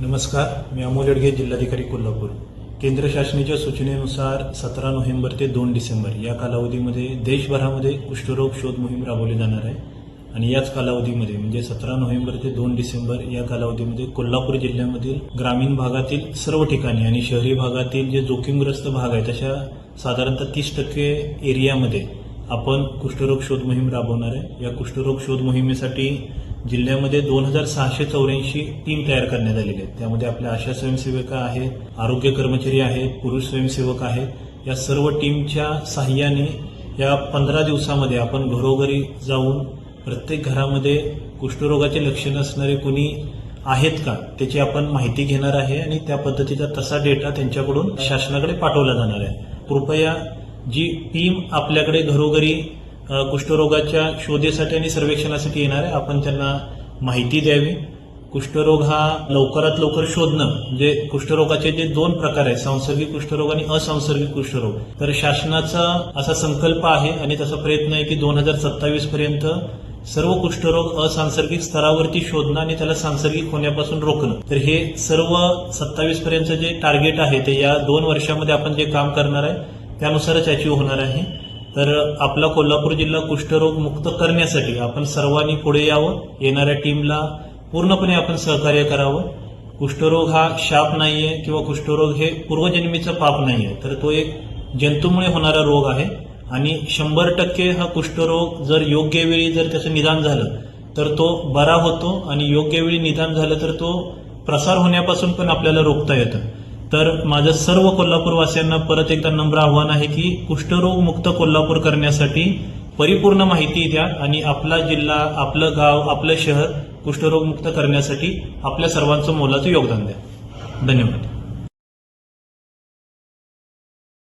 नमस्कार मी अमोल येडगे जिल्हाधिकारी कोल्हापूर. केंद्र शासनाच्या सूचनेनुसार सतरा नोव्हेंबर ते दोन डिसेंबर या कालावधीमध्ये देशभरामध्ये कुष्ठरोग शोध मोहीम राबवली जाणार आहे. आणि याच कालावधीमध्ये म्हणजे सतरा नोव्हेंबर ते दोन डिसेंबर या कालावधीमध्ये कोल्हापूर जिल्ह्यामधील ग्रामीण भागातील सर्व ठिकाणी आणि शहरी भागातील जे जोखीमग्रस्त भाग आहेत अशा साधारणतः तीस टक्के एरियामध्ये आपण कुष्ठरोग शोध मोहीम राबवणार आहे. या कुष्ठरोग शोध मोहिमेसाठी जिल्ह्यामध्ये दोन हजार सहाशे चौऱ्याऐंशी टीम तयार करण्यात आलेली आहेत. त्यामध्ये आपल्या आशा स्वयंसेविका आहेत आरोग्य कर्मचारी आहेत पुरुष स्वयंसेवक आहेत या सर्व टीमच्या साह्याने या पंधरा दिवसामध्ये आपण घरोघरी जाऊन प्रत्येक घरामध्ये कुष्ठरोगाचे लक्षण असणारे कुणी आहेत का त्याची आपण माहिती घेणार आहे आणि त्या पद्धतीचा तसा डेटा त्यांच्याकडून शासनाकडे पाठवला जाणार आहे. कृपया जी टीम आपल्याकडे घरोघरी कुष्ठरोगाच्या शोधेसाठी आणि सर्वेक्षणासाठी येणार आहे आपण त्यांना माहिती द्यावी. कुष्ठरोग हा लवकरात लवकर शोधणं म्हणजे कुष्ठरोगाचे जे दोन प्रकार आहेत सांसर्गिक कुष्ठरोग आणि असंसर्गिक कुष्ठरोग. तर शासनाचा असा संकल्प आहे आणि तसा प्रयत्न आहे की दोन हजार सत्तावीस पर्यंत सर्व कुष्ठरोग असांसर्गिक स्तरावरती शोधणं आणि त्याला सांसर्गिक होण्यापासून रोखणं. तर हे सर्व सत्तावीस पर्यंत जे टार्गेट आहे ते या दोन वर्षामध्ये आपण जे काम करणार आहे त्यानुसारच अचीव्ह होणार आहे. तर आपला कोल्हापूर जिल्हा कुष्ठरोग मुक्त करण्यासाठी आपण सर्वांनी पुढे यावं. येणाऱ्या टीमला पूर्णपणे आपण सहकार्य करावं. कुष्ठरोग हा शाप नाहीये किंवा कुष्ठरोग हे पूर्वजन्मीचं पाप नाहीये तर तो एक जंतूमुळे होणारा रोग आहे. आणि शंभर टक्के हा कुष्ठरोग जर योग्य वेळी जर त्याचं निदान झालं तर तो बरा होतो. आणि योग्य वेळी निदान झालं तर तो प्रसार होण्यापासून पण आपल्याला रोखता येतं. तर माझं सर्व कोल्हापूरवासियांना परत एकदा नम्र आव्हान आहे की कुष्ठरोग मुक्त कोल्हापूर करण्यासाठी परिपूर्ण माहिती द्या आणि आपला जिल्हा आपलं गाव आपलं शहर कुष्ठरोग मुक्त करण्यासाठी आपल्या सर्वांचं मोलाचं योगदान द्या. धन्यवाद.